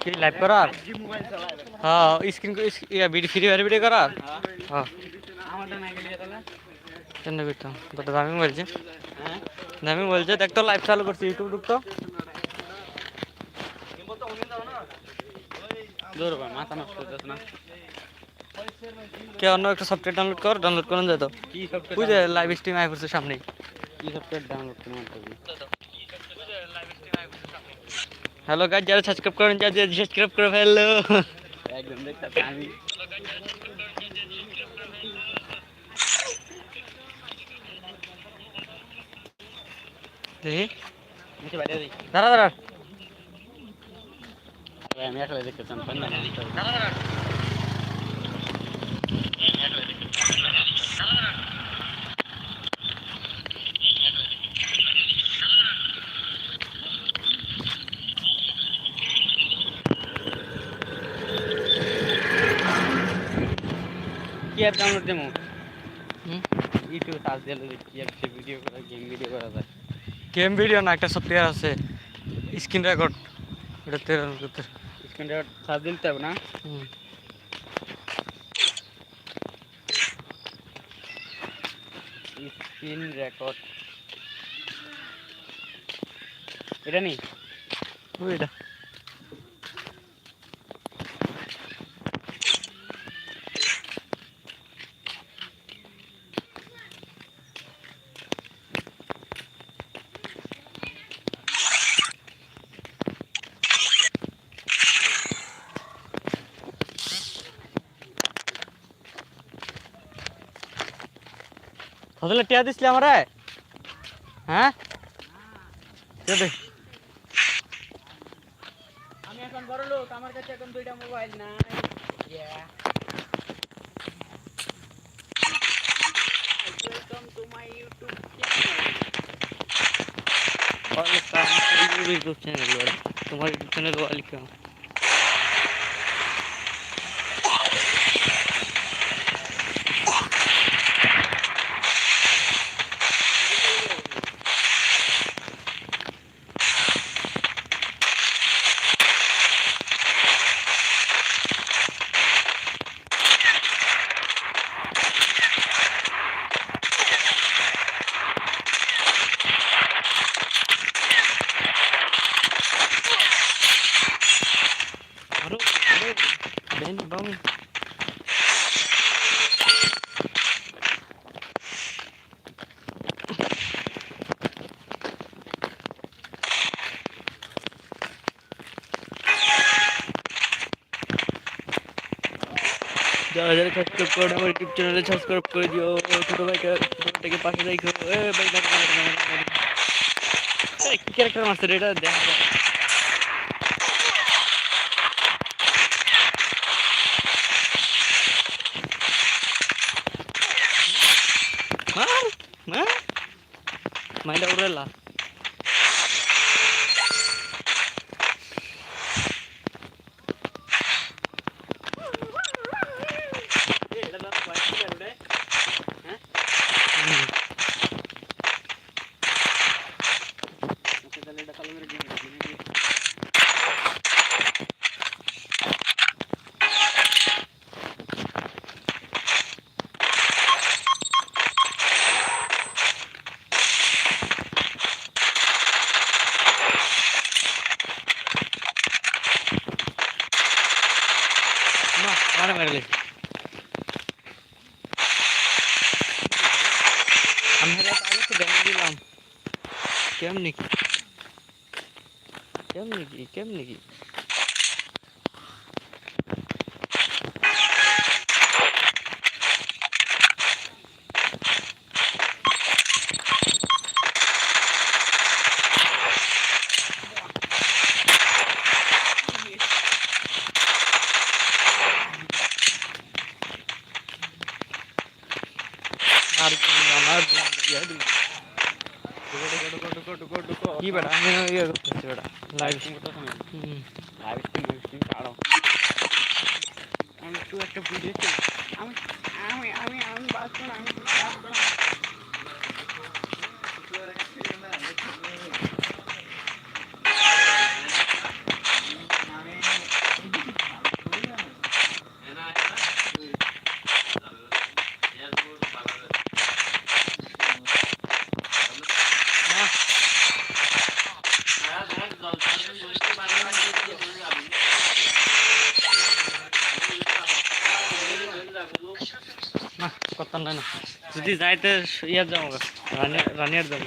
কি লাইভ করার? হ্যাঁ screen video free fire video করার? হ্যাঁ। কেন করতাম? তোটা দামি বলছে দামি বলছে দেখ তো লাইভ চালু করছি ইউটিউব করতেছ না। কে অন্য একটা সফটওয়্যার ডাউনলোড কর ডাউনলোড করুন যেত বুঝে লাইভ স্ট্রিম আই করছে সামনেই। কি সফটওয়্যার ডাউনলোড হবে হ্যালো গাইজ যারা সাবস্ক্রাইব করেন যারা সাবস্ক্রাইব করে ফেলল। একদম দেখতে আমি। দেখি। নিচে বাইরে দিই দাঁড়া দাঁড়া। আমি একলা দেখতে চান দাঁড়া না কি অ্যাপ ডাউনলোড দেবো? ইউটিউবে সার্চ দিলে কি অ্যাপ সে ভিডিও করা গেম ভিডিও করা যায়। গেম ভিডিও না একটা সফটওয়্যার আছে স্ক্রিন রেকর্ড এটা তেরো স্ক্রিন রেকর্ড সার্চ দিতে হবে না? স্ক্রিন রেকর্ড এটা নেই? ওইটা। ফসলে টিয়া দিছিলি আমারে? হ্যাঁ? দে। আমি এখন বড় লোক আমার কাছে এখন দুইটা মোবাইল নাই। Welcome to my YouTube channel তোমার ইউটিউব চ্যানেল যারা যারা সাবস্ক্রাইব করে আমার ইউটিউব চ্যানেলে সাবস্ক্রাইব করে দিও, ছোট ভাইকে ভাইকে পাশে রাখো। এ, ভাই কি ক্যারেক্টার মাস্টার এটা দেখ মার মার মাইন্ডা উড়ালা না মারা মেরে আমরা আগে তো ব্যাংক দিলাম কেমনি কি কেমনি কি কেমনি কি আর করতেছি বেটা লাইভ হুম। আমি একটু একটা ভিডিও আমি আমি আমি আমি বাস আমি বাঁচবো না ঠান্ডা না। যদি যাইতে ইয়ার যাব রানিয়ার যাব।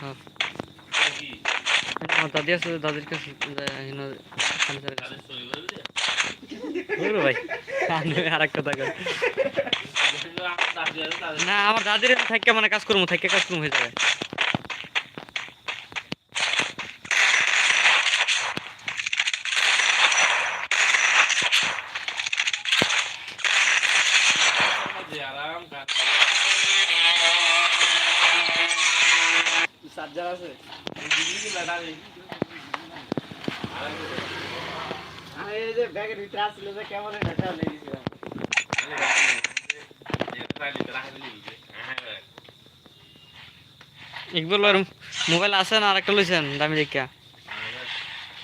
হ্যাঁ দাদি আছে, দাদির কাছে ভাই। আর একটা টাকা না, আমার দাদির থাকে মানে কাজ করব থাকে কাজ করব হয়ে যাবে। চার্জার আছে? আমি এই যে ব্যাগের ভিতরে আসছিল যে কেমন এটা লেগেছিলাম ইকবাল আর মোবাইল আছে না আরেকটা লইছেন দামি দেখিয়া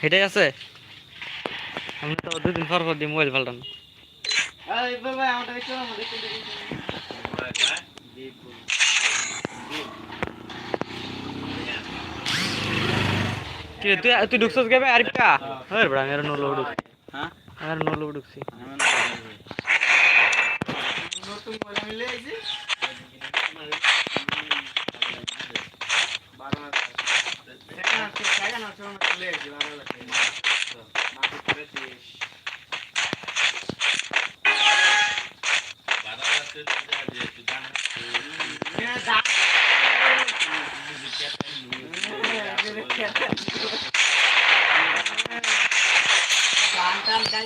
সেটাই আছে? আমি তো দুদিন পর পর দিয়ে মোবাইল পাল্টান। এই বাবা আমাদের দেখতে দেখতে কি তুই তুই ঢুকছস গে ভাই আরিফকা হ্যাঁ বড় আমি আর নো লোড হ্যাঁ? আর নো লোড ঢুকছি। নতুন মোবাইল মিলে আইছে আর আমার যাবে মেরে আছি লাইভ চল বুঝলেন না দাদা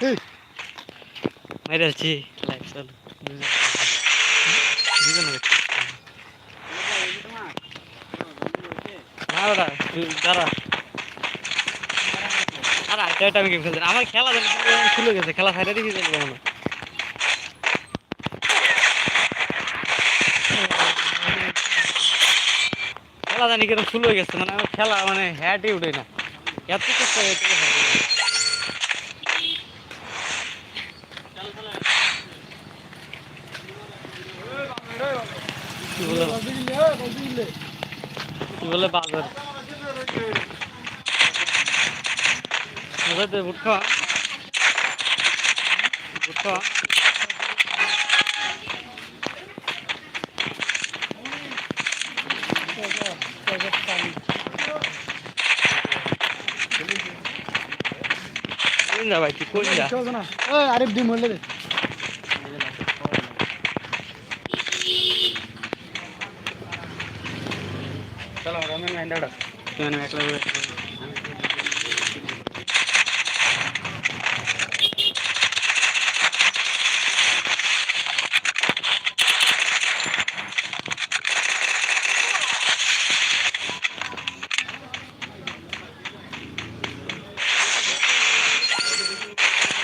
তুই দাঁড়া আর একটা একটা আমি গেম খেলতে আমার খেলা শুরু গেছে। খেলা সাইডে দিকে চলবে হয়। খেলা জানি কীরকম শুরু হয়ে গেছে মানে আমার খেলা মানে হ্যাটই উঠে না। এত কষ্ট হয়ে না। বলে কি বলে বাজার? কোথায় বুট খাওয়া বুট খাওয়া ভাই তুই কোন যা আরিফ ডিম হলে রে চলো রমেন মাইন্ডাটা তুই মানে একলা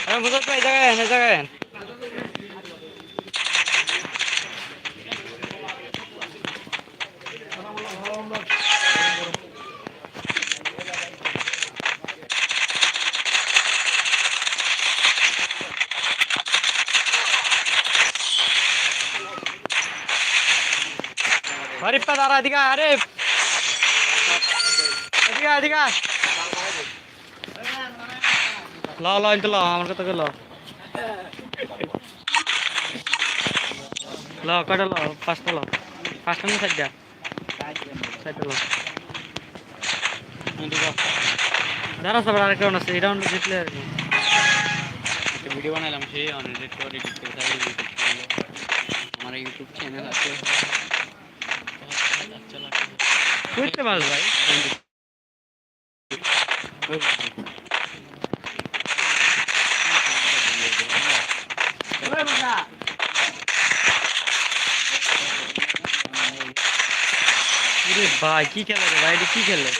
আমি বুঝতে পারি এদিকে আরিফ এদিকে এদিকে। ল ল ইনতে ল আমার কথা ল ল কয়টা ল পাঁচটা ল পাঁচটা না চারটা? চারটা ল দাঁড়া সবার আরেক রাউন্ড আছে এই রাউন্ড জিতলে আর কি। ভিডিও বানালাম সেই অনেক আমার ইউটিউব চ্যানেল আছে। বুঝতে পারল ভাই। ভাই, কি খেলে রে ভাই? কি খেলে?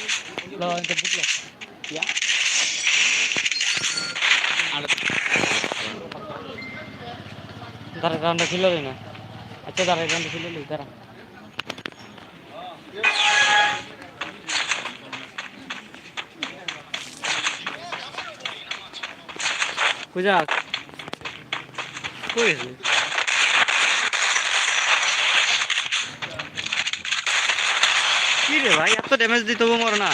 দাঁড়া রাউন্ডটা ছিল না। আচ্ছা দাঁড়া রাউন্ডটা ছিল দাঁড়া। পূজা কই গেছিলি কি রে ভাই এত ড্যামেজ দিতে মর না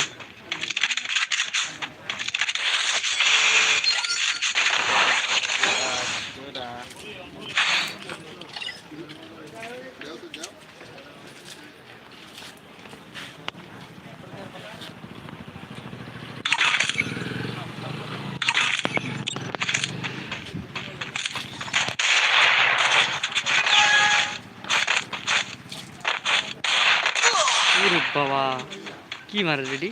কি মারে রেডি